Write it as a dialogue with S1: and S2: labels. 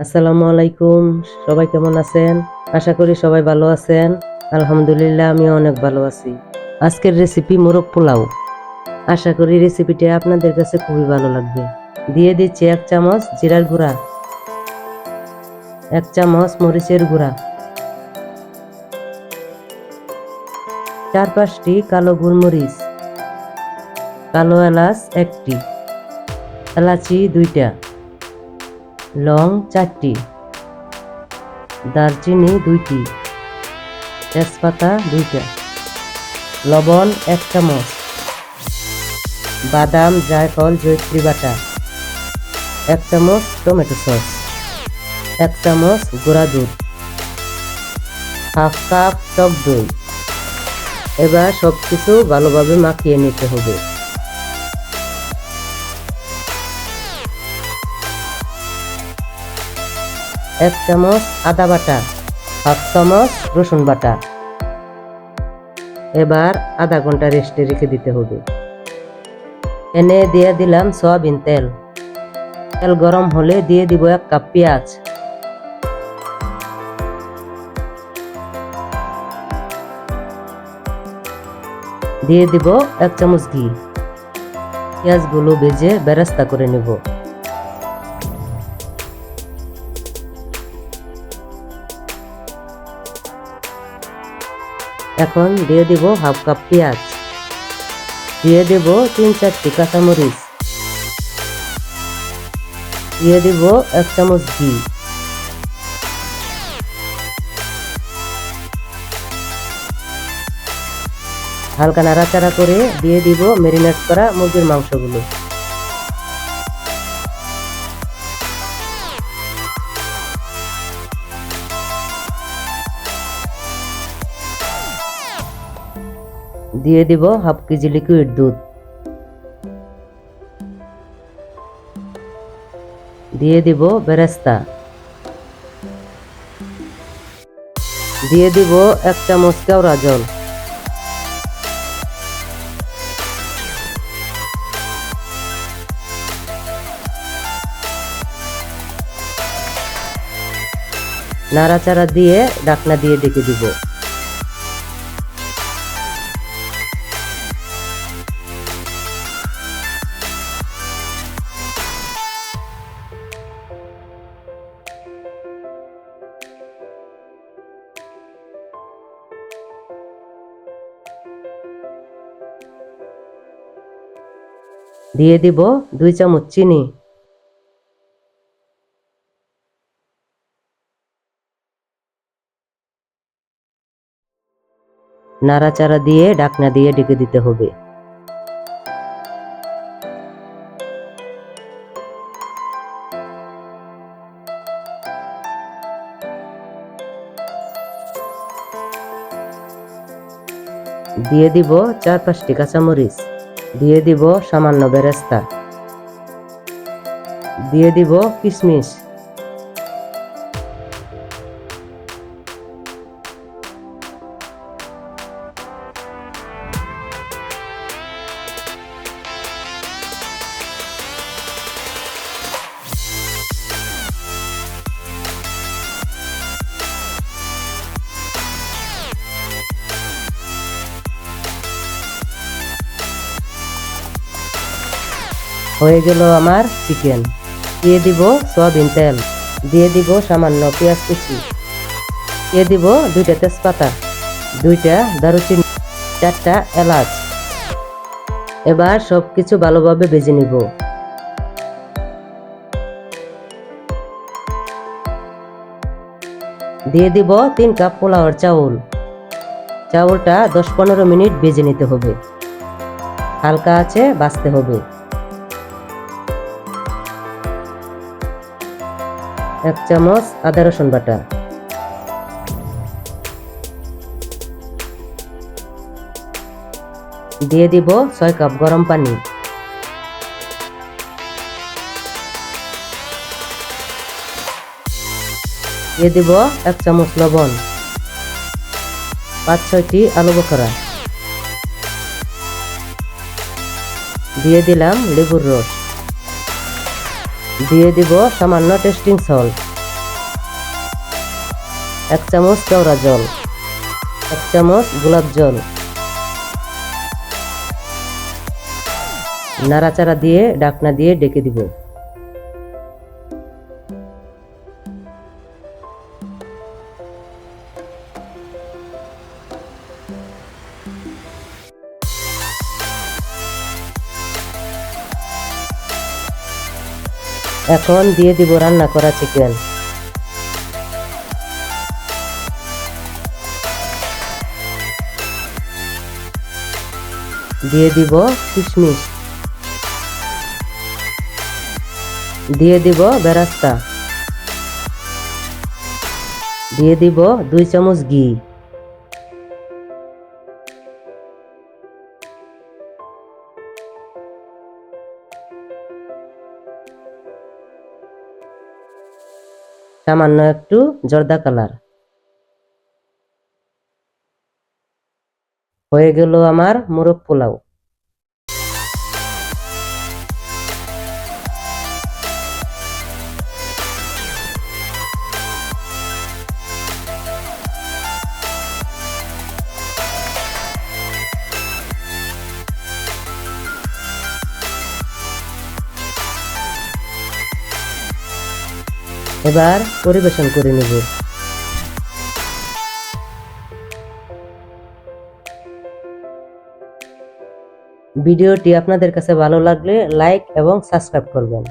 S1: আসসালামু আলাইকুম। সবাই কেমন আছেন? আশা করি সবাই ভালো আছেন। আলহামদুলিল্লাহ আমি অনেক ভালো আছি। আজকের রেসিপি মোরগ পোলাও। আশা করি রেসিপিটি আপনাদের কাছে খুবই ভালো লাগবে। দিয়ে দিচ্ছি এক চামচ জিরার গুঁড়া। এক চামচ মরিচের গুঁড়া। চার পাঁচটি কালো গোলমরিচ। কালো এলাচ একটি। এলাচি দুইটা। লং চারটি, দারচিনি দুইটি, তেজপাতা দুইটা, লবণ এক চামচ, বাদাম, জায়ফল জৈত্রী বাটা এক চামচ, টমেটো সস এক চামচ, গুঁড়া দুধ হাফ কাপ টক দই। এবার সব কিছু ভালোভাবে মাখিয়ে নিতে হবে। এক চামচ আদা বাটা, হাফ চামচ রসুন বাটা। এবার আধা ঘণ্টা রেস্টে রেখে দিতে হবে। এনে দিয়ে দিলাম সয়াবিন তেল। তেল গরম হলে দিয়ে দিব এক কাপ পেঁয়াজ। দিয়ে দিব এক চামচ ঘি। পেঁয়াজগুলো ভেজে বেরেস্তা করে নেব। এখন দিয়ে দিব হাফ কাপ পেঁয়াজ। দিয়ে দেব তিন চারটি কাঁচামরিচ। দিয়ে দিব এক চামচ ঘি। হালকা নাড়াচাড়া করে দিয়ে দিব মেরিনেট করা মুরগির মাংসগুলো। দিয়ে দিব হাফ কেজি লিকুইড দুধ। দিয়ে দিব বেরেস্তা। দিয়ে দিব এক চামচ কেওড়া জল। নাড়াচাড়া দিয়ে ডাকনা দিয়ে ডেকে দিব। দিয়ে দিব দুই চামচ চিনি। নাড়াচাড়া দিয়ে ডাকনা দিয়ে ডেকে দিতে হবে। দিয়ে দিব চার পাঁচটি কাঁচামরিচ। দিয়ে দিব সামান্য বেরেস্তা। দিয়ে দিব কিশমিশ হয়ে গেল আমার চিকেন। দিয়ে দিব সয়াবিন তেল। দিয়ে দিব সামান্য পেঁয়াজ কুচি। দিয়ে দিব দুইটা তেজপাতা, দুইটা দারুচিনি, চারটা এলাচ। এবার সব কিছু ভালোভাবে ভেজে নিব। দিয়ে দিব তিন কাপ পোলাওয়ার চাউল। চাউলটা দশ পনেরো মিনিট ভেজে নিতে হবে। হালকা আছে, বাঁচতে হবে। এক চামচ আদা রসুন বাটা। দিয়ে দিব ছয় কাপ গরম পানি। দিয়ে দিব এক চামচ লবণ। পাঁচ ছয়টি আলু বখরা। দিয়ে দিলাম লেবুর রস। দিয়ে দিব সামান্য টেস্টিং সল্ট এক চামচ কেওড়া জল। এক চামচ গোলাপ জল। নাড়াচাড়া দিয়ে ডাকনা দিয়ে ডেকে দিব। এখন দিয়ে দিব রান্না করা চিকেন দিয়ে দিব কিশমিশ। দিয়ে দিব বেরাস্তা। দিয়ে দিব দুই চামচ ঘি। সামান্য একটু জর্দা কালার। হয়ে গেল আমার মোরগ পোলাও। এবার পরিবেশন করে নেব। ভিডিওটি আপনাদের কাছে ভালো লাগলে লাইক এবং সাবস্ক্রাইব করবেন।